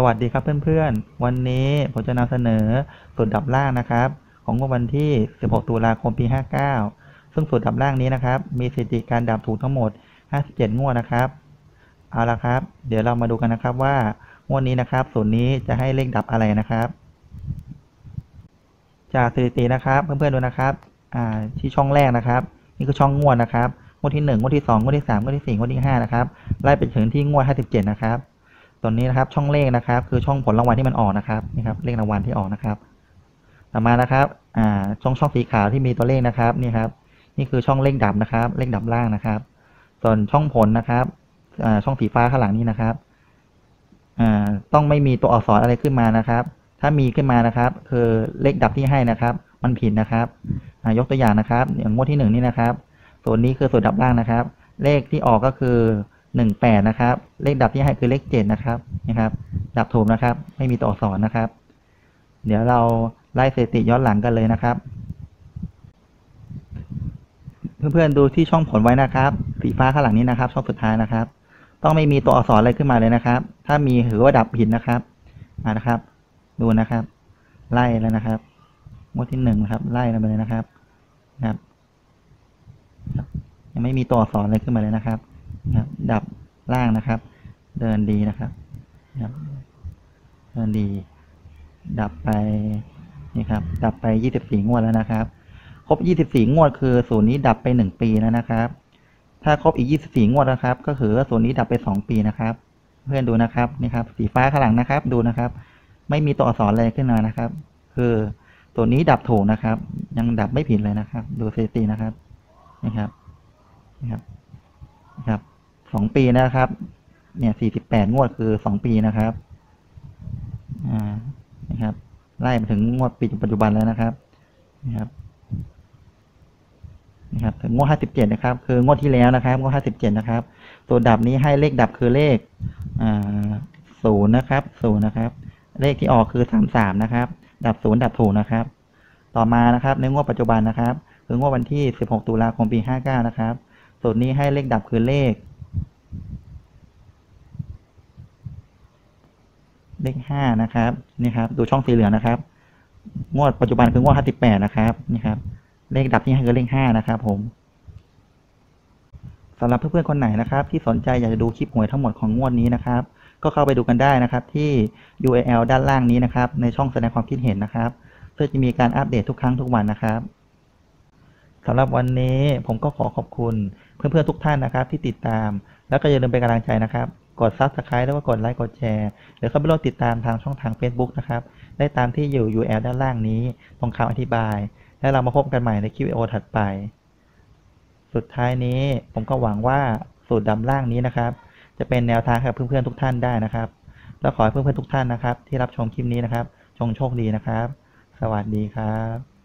สวัสดีครับเพื่อนๆ วันนี้ผมจะนำเสนอสูตรดับล่างนะครับ ของวดวันที่ 16 ตุลาคม ปี 59 ซึ่งสูตรดับล่างนี้นะครับ มีสถิติการดับถูกทั้งหมด 57 งวดนะครับ เอาละครับ เดี๋ยวเรามาดูกันนะครับว่างวดนี้นะครับ สูตรนี้จะให้เลขดับอะไรนะครับ จากสถิตินะครับเพื่อนๆดูนะครับอ่าที่ช่องแรกนะครับ นี่คือช่องงวดนะครับงวดที่ 1 งวดที่ 2 งวดที่ 3 งวดที่ 4 งวดที่ 5 นะครับ ไล่ไปถึงที่งวด 57 นะครับ ตัวนี้นะครับช่องเลขนะครับ คือช่องผลรางวัลที่มันออกนะครับนี่ครับเลขรางวัลที่ออกนะครับ ต่อมานะครับอ่าช่องช่องสีขาวที่มีตัวเลขนะครับนี่ครับ นี่คือช่องเลขดับนะครับ เลขดับล่างนะครับ ส่วนช่องผลนะครับอ่าช่องสีฟ้าข้างหลังนี้นะครับอ่าต้องไม่มีตัวอักษรอะไรขึ้นมานะครับ ถ้ามีขึ้นมานะครับ คือเลขดับที่ให้นะครับ มันผิดนะครับอ่ายกตัวอย่างนะครับ อย่างงวดที่หนึ่งนี่นะครับ ส่วนนี้คือส่วนดับล่างนะครับ เลขที่ออกก็คือ หนึ่งแปดนะครับ เลขดับที่ให้คือเลขเจ็ดนะครับนะครับ ดับถูกนะครับ ไม่มีตัวอักษรนะครับ เดี๋ยวเราไล่สถิติย้อนหลังกันเลยนะครับ เพื่อนๆดูที่ช่องผลไว้นะครับ สีฟ้าข้างหลังนี้นะครับ ช่องสุดท้ายนะครับ ต้องไม่มีตัวอักษรอะไรขึ้นมาเลยนะครับ ถ้ามีถือว่าดับผิดนะครับอ่านะครับ ดูนะครับ ไล่แล้วนะครับงวดที่หนึ่งนะครับ ไล่ลงไปเลยนะครับนะครับยังไม่มีตัวอักษรอะไรขึ้นมาเลยนะครับ ดับล่างนะครับ เดินดีนะครับเดินดี ดับไปนี่ครับ ดับไปยี่สิบสี่งวดแล้วนะครับ ครบยี่สิบสี่งวด คือศูนย์นี้ดับไปหนึ่งปีแล้วนะครับ ถ้าครบอีกยี่สิบสี่งวดนะครับ ก็คือศูนย์นี้ดับไปสองปีนะครับ เพื่อนดูนะครับนี่ครับ สีฟ้าข้างหลังนะครับ ดูนะครับ ไม่มีตัวอักษรอะไรขึ้นมานะครับ คือตัวนี้ดับถูกนะครับ ยังดับไม่ผิดเลยนะครับ ดูสถิตินะครับนี่ครับนี่ครับนะครับ สองปีนะครับ เนี่ยสี่สิบแปดงวดคือสองปีนะครับ อ่า นะครับ ไล่มาถึงงวดปีปัจจุบันแล้วนะครับ นะครับ นะครับ ถึงงวดห้าสิบเจ็ดนะครับ คืองวดที่แล้วนะครับ งวดห้าสิบเจ็ดนะครับ ตัวดับนี้ให้เลขดับคือเลข อ่าศูนย์นะครับ ศูนย์นะครับ เลขที่ออกคือสามสามนะครับ ดับศูนย์ดับถูกนะครับ ต่อมานะครับ ในงวดปัจจุบันนะครับ คืองวดวันที่สิบหกตุลาคมปีห้าเก้านะครับสูตรนี้ให้เลขดับคือเลข เลขห้านะครับนี่ครับดูช่องสีเหลืองนะครับ งวดปัจจุบันคืองวดห้าสิบแปดนะครับนี่ครับ เลขดับที่ให้คือเลขห้านะครับผมสำหรับเพื่อนๆคนไหนนะครับ ที่สนใจอยากจะดูคลิปหวยทั้งหมดของงวดนี้นะครับ ก็เข้าไปดูกันได้นะครับ ที่ URL ด้านล่างนี้นะครับ ในช่องแสดงความคิดเห็นนะครับเพื่อจะมีการอัปเดตทุกครั้งทุกวันนะครับสำหรับวันนี้ผมก็ขอขอบคุณเพื่อนๆทุกท่านนะครับ ที่ติดตาม แล้วก็อย่าลืมเป็นกำลังใจนะครับ กด Subscribe แล้วก็กดไลค์กดแชร์หรือเข้าไปร่วมติดตามทางช่องทาง Facebook นะครับ ได้ตามที่อยู่ URL ด้านล่างนี้ ตรงคำอธิบาย และเรามาพบกันใหม่ในคลิปวิดีโอถัดไป สุดท้ายนี้ผมก็หวังว่าสูตรดำล่างนี้นะครับ จะเป็นแนวทางให้กับเพื่อนๆทุกท่านได้นะครับ แล้วขอให้เพื่อนๆทุกท่านนะครับ ที่รับชมคลิปนี้นะครับจงโชคดีนะครับ สวัสดีครับ